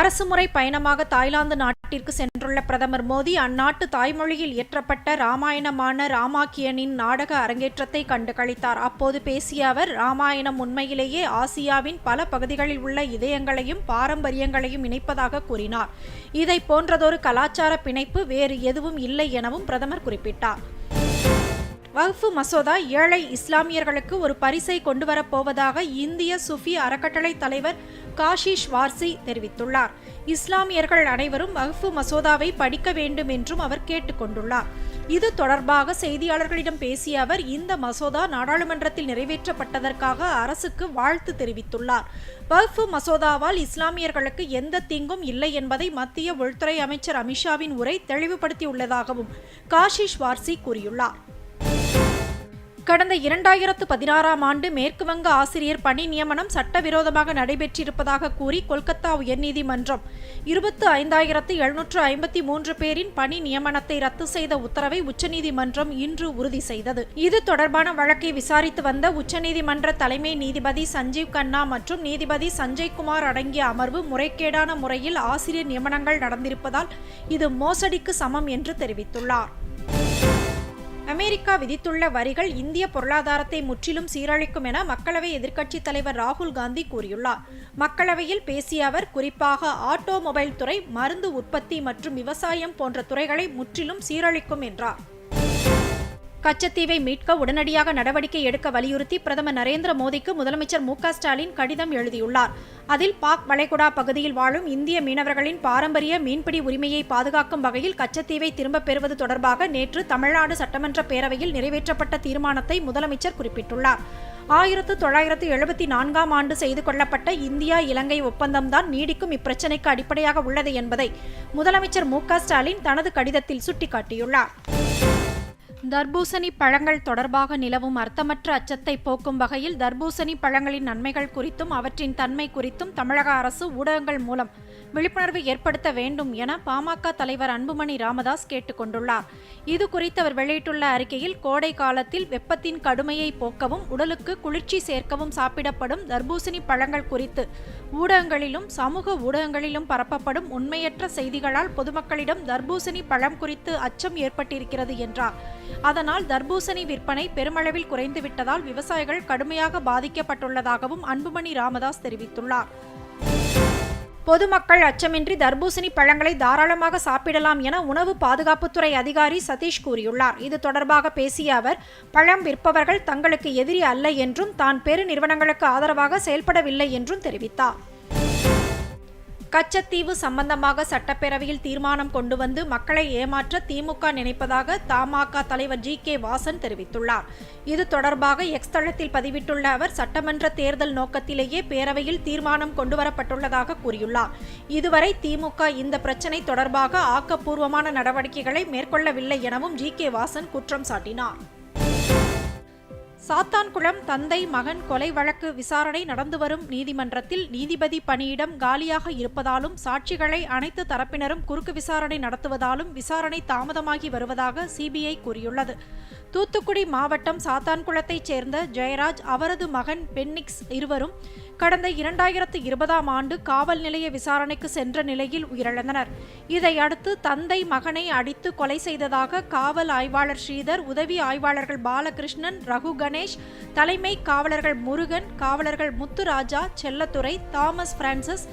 அரசுமுறை பயணமாக தாய்லாந்து நாட்டிற்கு சென்றுள்ள பிரதமர் மோடி அந்நாட்டு தாய்மொழியில் இயற்றப்பட்ட ராமாயணமான ராமாக்கியனின் நாடக அரங்கேற்றத்தை கண்டு கழித்தார் அப்போது பேசிய அவர் ராமாயணம் உண்மையிலேயே ஆசியாவின் பல பகுதிகளில் உள்ள இதயங்களையும் பாரம்பரியங்களையும் இணைப்பதாக கூறினார். இதை போன்றதொரு கலாச்சார பிணைப்பு வேறு எதுவும் இல்லை எனவும் பிரதமர் குறிப்பிட்டார். வக்ஃபு மசோதா ஏழை இஸ்லாமியர்களுக்கு ஒரு பரிசை கொண்டு வரப்போவதாக இந்திய சுஃபி அறக்கட்டளை தலைவர் காஷிஷ் வார்சி தெரிவித்துள்ளார். இஸ்லாமியர்கள் அனைவரும் வகுப்பு மசோதாவை படிக்க வேண்டும் என்றும் அவர் கேட்டுக்கொண்டுள்ளார். இது தொடர்பாக செய்தியாளர்களிடம் பேசிய அவர் இந்த மசோதா நாடாளுமன்றத்தில் நிறைவேற்றப்பட்டதற்காக அரசுக்கு வாழ்த்து தெரிவித்துள்ளார். வகுப்பு மசோதாவால் இஸ்லாமியர்களுக்கு எந்த தீங்கும் இல்லை என்பதை மத்திய உள்துறை அமைச்சர் அமித்ஷாவின் உரை தெளிவுபடுத்தியுள்ளதாகவும் காஷிஷ் வார்சி கூறியுள்ளார். கடந்த இரண்டாயிரத்து பதினாறாம் ஆண்டு மேற்குவங்க ஆசிரியர் பணி நியமனம் சட்டவிரோதமாக நடைபெற்றிருப்பதாக கூறி கொல்கத்தா உயர்நீதிமன்றம் இருபத்து ஐந்தாயிரத்து எழுநூற்று ஐம்பத்தி மூன்று பேரின் பணி நியமனத்தை ரத்து செய்த உத்தரவை உச்சநீதிமன்றம் இன்று உறுதி செய்தது. இது தொடர்பான வழக்கை விசாரித்து வந்த உச்சநீதிமன்ற தலைமை நீதிபதி சஞ்சீவ் கண்ணா மற்றும் நீதிபதி சஞ்சய் குமார் அடங்கிய அமர்வு முறைகேடான முறையில் ஆசிரியர் நியமனங்கள் நடந்திருப்பதால் இது மோசடிக்கு சமம் என்று தெரிவித்துள்ளார். அமெரிக்கா விதித்துள்ள வரிகள் இந்திய பொருளாதாரத்தை முற்றிலும் சீரழிக்கும் என மக்களவை எதிர்க்கட்சித் தலைவர் ராகுல் காந்தி கூறியுள்ளார். மக்களவையில் பேசிய அவர் குறிப்பாக ஆட்டோமொபைல் துறை மருந்து உற்பத்தி மற்றும் விவசாயம் போன்ற துறைகளை முற்றிலும் சீரழிக்கும் என்றார். கச்சத்தீவை மீட்க உடனடியாக நடவடிக்கை எடுக்க வலியுறுத்தி பிரதமர் நரேந்திர மோடிக்கு முதலமைச்சர் மு ஸ்டாலின் கடிதம் எழுதியுள்ளார். அதில் பாக் வளைகுடா பகுதியில் வாழும் இந்திய மீனவர்களின் பாரம்பரிய மீன்பிடி உரிமையை பாதுகாக்கும் வகையில் கச்சத்தீவை திரும்பப் பெறுவது தொடர்பாக நேற்று தமிழ்நாடு சட்டமன்ற பேரவையில் நிறைவேற்றப்பட்ட தீர்மானத்தை முதலமைச்சர் குறிப்பிட்டுள்ளார். ஆயிரத்து தொள்ளாயிரத்து எழுபத்தி நான்காம் ஆண்டு செய்து கொள்ளப்பட்ட இந்தியா இலங்கை ஒப்பந்தம்தான் நீடிக்கும் இப்பிரச்சினைக்கு அடிப்படையாக உள்ளது என்பதை முதலமைச்சர் மு ஸ்டாலின் தனது கடிதத்தில் சுட்டிக்காட்டியுள்ளார். தர்பூசணி பழங்கள் தொடர்பாக நிலவும் அர்த்தமற்ற அச்சத்தை போக்கும் வகையில் தர்பூசணி பழங்களின் நன்மைகள் குறித்தும் அவற்றின் தன்மை குறித்தும் தமிழக அரசு ஊடகங்கள் மூலம் விழிப்புணர்வு ஏற்படுத்த வேண்டும் என பாமக தலைவர் அன்புமணி ராமதாஸ் கேட்டுக்கொண்டுள்ளார். இது குறித்து அவர் வெளியிட்டுள்ள அறிக்கையில் கோடை காலத்தில் வெப்பத்தின் கடுமையை போக்கவும் உடலுக்கு குளிர்ச்சி சேர்க்கவும் சாப்பிடப்படும் தர்பூசணி பழங்கள் குறித்து ஊடகங்களிலும் சமூக ஊடகங்களிலும் பரப்பப்படும் உண்மையற்ற செய்திகளால் பொதுமக்களிடம் தர்பூசணி பழம் குறித்து அச்சம் ஏற்பட்டிருக்கிறது என்றார். அதனால் தர்பூசணி விற்பனை பெருமளவில் குறைந்துவிட்டதால் விவசாயிகள் கடுமையாக பாதிக்கப்பட்டுள்ளதாகவும் அன்புமணி ராமதாஸ் தெரிவித்துள்ளார். பொதுமக்கள் அச்சமின்றி தர்பூசணி பழங்களை தாராளமாக சாப்பிடலாம் என உணவு பாதுகாப்புத்துறை அதிகாரி சதீஷ் கூறியுள்ளார். இது தொடர்பாக பேசிய அவர் பழம் விற்பவர்கள் தங்களுக்கு எதிரி அல்ல என்றும் தான் பெரு நிறுவனங்களுக்கு ஆதரவாக செயல்படவில்லை என்றும் தெரிவித்தார். கச்சத்தீவு சம்பந்தமாக சட்டப்பேரவையில் தீர்மானம் கொண்டு வந்து மக்களை ஏமாற்ற திமுக நினைப்பதாக தமாக தலைவர் ஜி கே வாசன் தெரிவித்துள்ளார். இது தொடர்பாக எக்ஸ் தளத்தில் பதிவிட்டுள்ள அவர் சட்டமன்ற தேர்தல் நோக்கத்திலேயே பேரவையில் தீர்மானம் கொண்டுவரப்பட்டுள்ளதாக கூறியுள்ளார். இதுவரை திமுக இந்த பிரச்சினை தொடர்பாக ஆக்கப்பூர்வமான நடவடிக்கைகளை மேற்கொள்ளவில்லை எனவும் ஜி கே வாசன் குற்றம் சாட்டினார். சாத்தான்குளம் தந்தை மகன் கொலை வழக்கு விசாரணை நடந்து வரும் நீதிமன்றத்தில் நீதிபதி பணியிடம் காலியாக இருப்பதாலும் சாட்சிகளை அனைத்து தரப்பினரும் குறுக்கு விசாரணை நடத்துவதாலும் விசாரணை தாமதமாகி வருவதாக சிபிஐ கூறியுள்ளது. தூத்துக்குடி மாவட்டம் சாத்தான்குளத்தைச் சேர்ந்த ஜெயராஜ் அவரது மகன் பென்னிக்ஸ் இருவரும் கடந்த இரண்டாயிரத்து இருபதாம் ஆண்டு காவல் நிலைய விசாரணைக்கு சென்ற நிலையில் உயிரிழந்தனர். இதையடுத்து தந்தை மகனை அடித்து கொலை செய்ததாக காவல் ஆய்வாளர் ஸ்ரீதர் உதவி ஆய்வாளர்கள் பாலகிருஷ்ணன் ரகு கணேஷ் தலைமை காவலர்கள் முருகன் காவலர்கள் முத்துராஜா செல்லத்துறை தாமஸ் பிரான்சிஸ்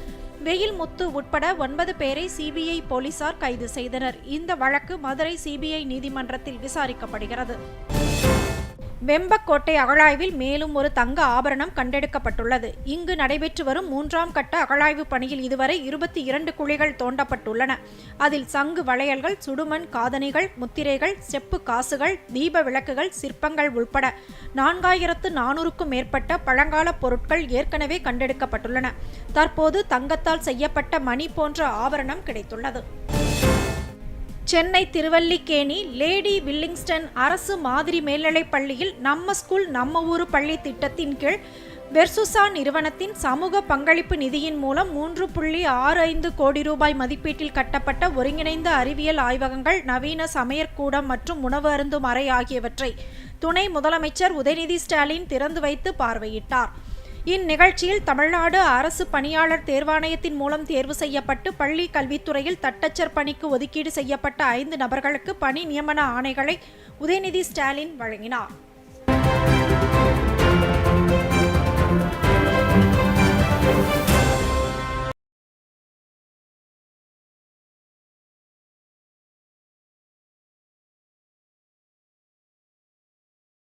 வெயில் முத்து உட்பட ஒன்பது பேரை சிபிஐ போலீசார் கைது செய்தனர். இந்த வழக்கு மதுரை சிபிஐ நீதிமன்றத்தில் விசாரிக்கப்படுகிறது. வெம்பக்கோட்டை அகழாய்வில் மேலும் ஒரு தங்க ஆபரணம் கண்டெடுக்கப்பட்டுள்ளது. இங்கு நடைபெற்று வரும் மூன்றாம் கட்ட அகழாய்வு பணியில் இதுவரை இருபத்தி இரண்டு குழிகள் தோண்டப்பட்டுள்ளன. அதில் சங்கு வளையல்கள் சுடுமண் காதணிகள் முத்திரைகள் செப்பு காசுகள் தீப விளக்குகள் சிற்பங்கள் உள்பட நான்காயிரத்து நானூறுக்கும் மேற்பட்ட பழங்கால பொருட்கள் ஏற்கனவே கண்டெடுக்கப்பட்டுள்ளன. தற்போது தங்கத்தால் செய்யப்பட்ட மணி போன்ற ஆபரணம் கிடைத்துள்ளது. சென்னை திருவல்லிக்கேணி லேடி வில்லிங்ஸ்டன் அரசு மாதிரி மேல்நிலைப் பள்ளியில் நம்ம ஸ்கூல் நம்ம ஊரு பள்ளி திட்டத்தின் கீழ் வெர்சுசா நிறுவனத்தின் சமூக பங்களிப்பு நிதியின் மூலம் மூன்று புள்ளி ஆறு ஐந்து கோடி ரூபாய் மதிப்பீட்டில் கட்டப்பட்ட ஒருங்கிணைந்த அறிவியல் ஆய்வகங்கள் நவீன சமையற்கூடம் மற்றும் உணவு அருந்தும் அறை ஆகியவற்றை துணை முதலமைச்சர் உதயநிதி ஸ்டாலின் திறந்து வைத்து பார்வையிட்டார். இந்நிகழ்ச்சியில் தமிழ்நாடு அரசு பணியாளர் தேர்வாணையத்தின் மூலம் தேர்வு செய்யப்பட்டு பள்ளி கல்வித்துறையில் தட்டச்சர் பணிக்கு ஒதுக்கீடு செய்யப்பட்ட ஐந்து நபர்களுக்கு பணி நியமன ஆணைகளை உதயநிதி ஸ்டாலின் வழங்கினார்.